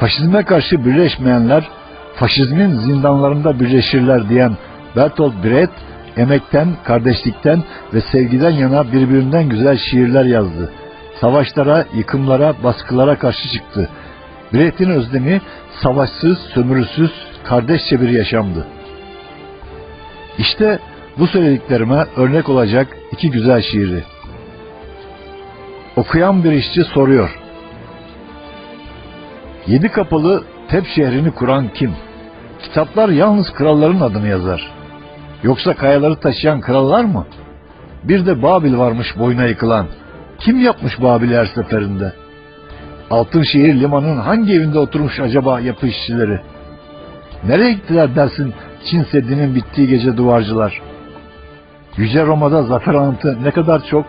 Faşizme karşı birleşmeyenler faşizmin zindanlarında birleşirler diyen Bertolt Brecht emekten, kardeşlikten ve sevgiden yana birbirinden güzel şiirler yazdı. Savaşlara, yıkımlara, baskılara karşı çıktı. Brecht'in özlemi savaşsız, sömürüsüz, kardeşçe bir yaşamdı. İşte bu söylediklerime örnek olacak iki güzel şiiri. Okuyan bir işçi soruyor. Yedi kapılı Tep şehrini kuran kim? Kitaplar yalnız kralların adını yazar. Yoksa kayaları taşıyan krallar mı? Bir de Babil varmış boyuna yıkılan. Kim yapmış Babil'i her seferinde? Altınşehir limanın hangi evinde oturmuş acaba yapı işçileri? Nereye gittiler dersin Çin Seddi'nin bittiği gece duvarcılar? Yüce Roma'da zafer anıtı ne kadar çok?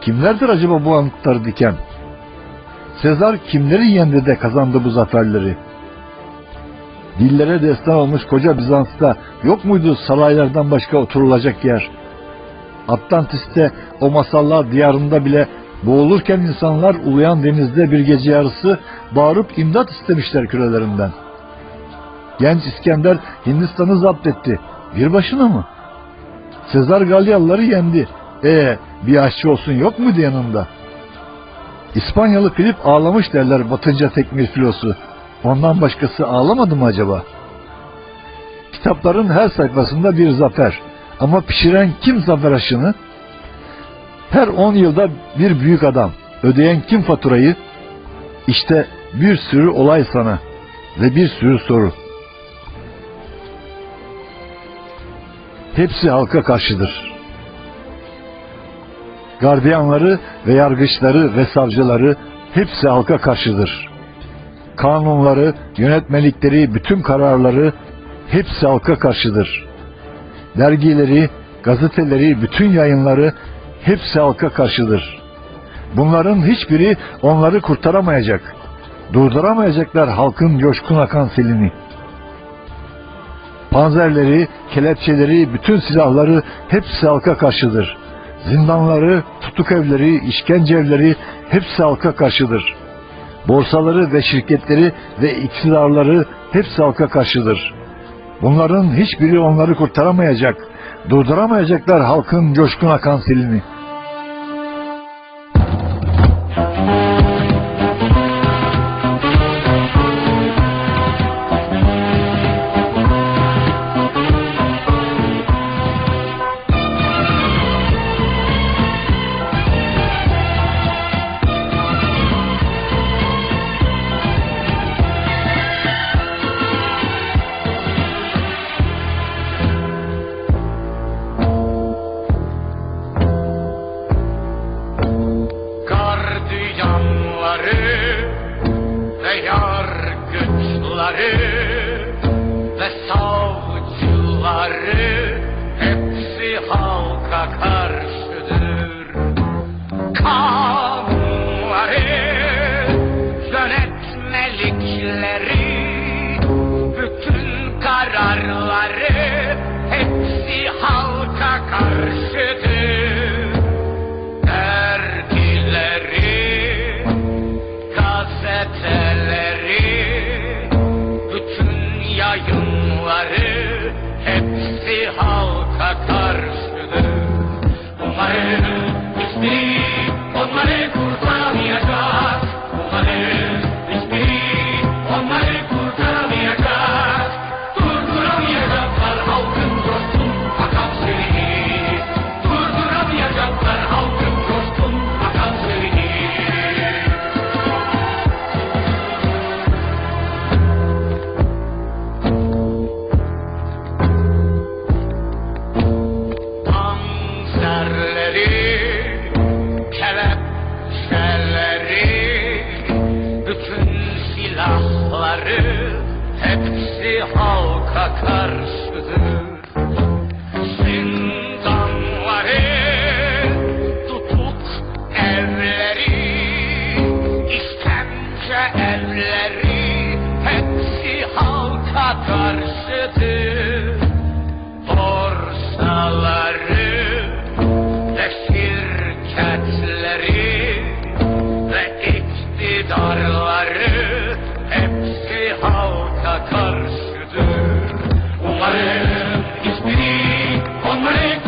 Kimlerdir acaba bu anıtları diken? Sezar kimleri yendi de kazandı bu zaferleri? Dillere destan olmuş koca Bizans'ta yok muydu saraylardan başka oturulacak yer? Atlantis'te o masallar diyarında bile boğulurken insanlar uluyan denizde bir gece yarısı bağırıp imdat istemişler kürelerinden. Genç İskender Hindistan'ı zapt etti. Bir başına mı? Sezar Galyalıları yendi. E bir aşçı olsun yok muydu yanında? İspanyalı Filip ağlamış derler batınca tekmil filosu. Ondan başkası ağlamadı mı acaba? Kitapların her sayfasında bir zafer. Ama pişiren kim zafer aşını? Her on yılda bir büyük adam. Ödeyen kim faturayı? İşte bir sürü olay sana ve bir sürü soru. Hepsi halka karşıdır. Gardiyanları ve yargıçları ve savcıları hepsi halka karşıdır. Kanunları, yönetmelikleri, bütün kararları hepsi halka karşıdır. Dergileri, gazeteleri, bütün yayınları hepsi halka karşıdır. Bunların hiçbiri onları kurtaramayacak. Durduramayacaklar halkın coşkun akan selini. Panzerleri, kelepçeleri, bütün silahları hepsi halka karşıdır. Zindanları, tutuk evleri, işkence evleri hepsi halka karşıdır. Borsaları ve şirketleri ve iktidarları hepsi halka karşıdır. Bunların hiçbiri onları kurtaramayacak. Durduramayacaklar halkın coşkun akan selini. Ve yargıçları ve savcıları hepsi halka karşıdır. Kanunları, yönetmelikleri, bütün kararları hepsi halka karşıdır halka karşıdır. Zindanları tutuk evleri, işkence evleri hepsi halka karşıdır. Borsaları ve ve iktidarları Frank.